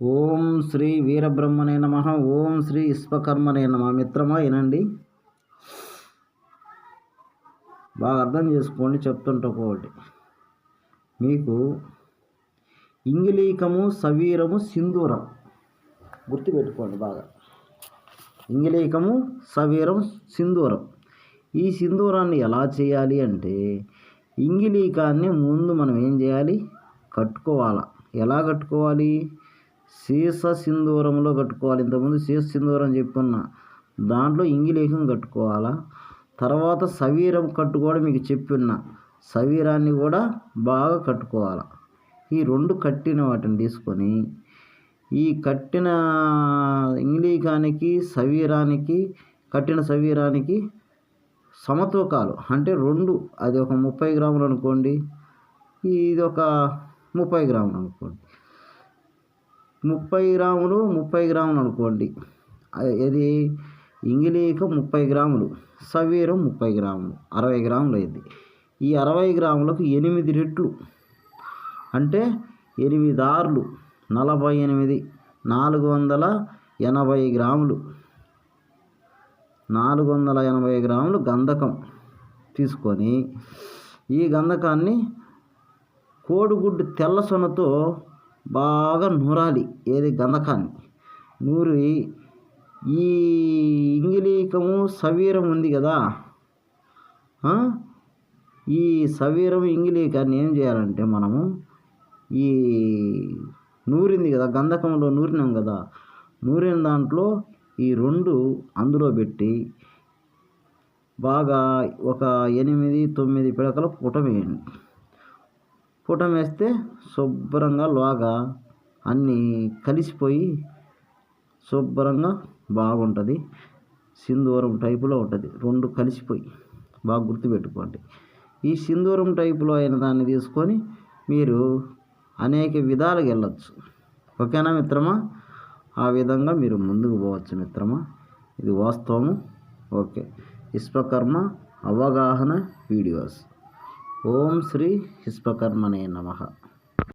ఓం శ్రీ వీరబ్రహ్మనే నమ. ఓం శ్రీ విశ్వకర్మనే నమ. మిత్రమా వినండి బాగా అర్థం చేసుకోండి చెప్తుంటా ఒకటి మీకు ఇంగిలీకము సవీరము సింధూరం గుర్తుపెట్టుకోండి బాగా. ఇంగిలీకము సవీరం సింధూరం. ఈ సింధూరాన్ని ఎలా చేయాలి అంటే ఇంగిలీకాన్ని ముందు మనం ఏం చేయాలి? కట్టుకోవాలా. ఎలా కట్టుకోవాలి? సీస సింధూరంలో కట్టుకోవాలి. ఇంతకుముందు సీస సింధూరం చెప్పుకున్నా దాంట్లో ఇంగిలేఖం కట్టుకోవాలా? తర్వాత సవీరం కట్టుకోవడం మీకు చెప్పున్నా. సవీరాన్ని కూడా బాగా కట్టుకోవాలి? ఈ రెండు కట్టిన వాటిని తీసుకొని ఈ కట్టిన ఇంగిలీకానికి సవీరానికి కట్టిన సవీరానికి సమతూకాలు అంటే రెండు. అది ఒక ముప్పై గ్రాములు అనుకోండి. ఇది ఒక ముప్పై గ్రాములు అనుకోండి. ముప్పై గ్రాములు ముప్పై గ్రాములు అనుకోండి. ఇది ఇంగిలీక ముప్పై గ్రాములు సవీరం ముప్పై గ్రాములు అరవై గ్రాములు అయింది. ఈ అరవై గ్రాములకు ఎనిమిది రెట్లు. అంటే ఎనిమిది ఆర్లు నలభై ఎనిమిది నాలుగు వందల ఎనభై గ్రాములు. నాలుగు వందల ఎనభై గ్రాములు గంధకం తీసుకొని ఈ గంధకాన్ని కోడిగుడ్డు తెల్ల సొనతో బాగా నూరాలి ఏది గంధకాన్ని. నూరి ఈ ఇంగిలీకము సవీరం ఉంది కదా. ఈ సవీరం ఇంగిలీకాన్ని ఏం చేయాలంటే మనము ఈ నూరింది కదా గంధకంలో నూరినాం కదా. నూరిన దాంట్లో ఈ రెండు అందులో పెట్టి బాగా ఒక ఎనిమిది తొమ్మిది పిడకల పుటం వేయండి పుటం వేస్తే శుభ్రంగా లోగా అన్నీ కలిసిపోయి శుభ్రంగా బాగుంటుంది. సింధూరం టైపులో ఉంటుంది. రెండు కలిసిపోయి బాగా గుర్తుపెట్టుకోండి. ఈ సింధూరం టైపులో అయిన దాన్ని తీసుకొని మీరు అనేక విధాలుగా వెళ్ళచ్చు. ఓకేనా మిత్రమా? ఆ విధంగా మీరు ముందుకు పోవచ్చు మిత్రమా. ఇది వాస్తవము. ఓకే. విశ్వకర్మ అవగాహన వీడియోస్. ఓం శ్రీ విశ్వకర్మనే నమ.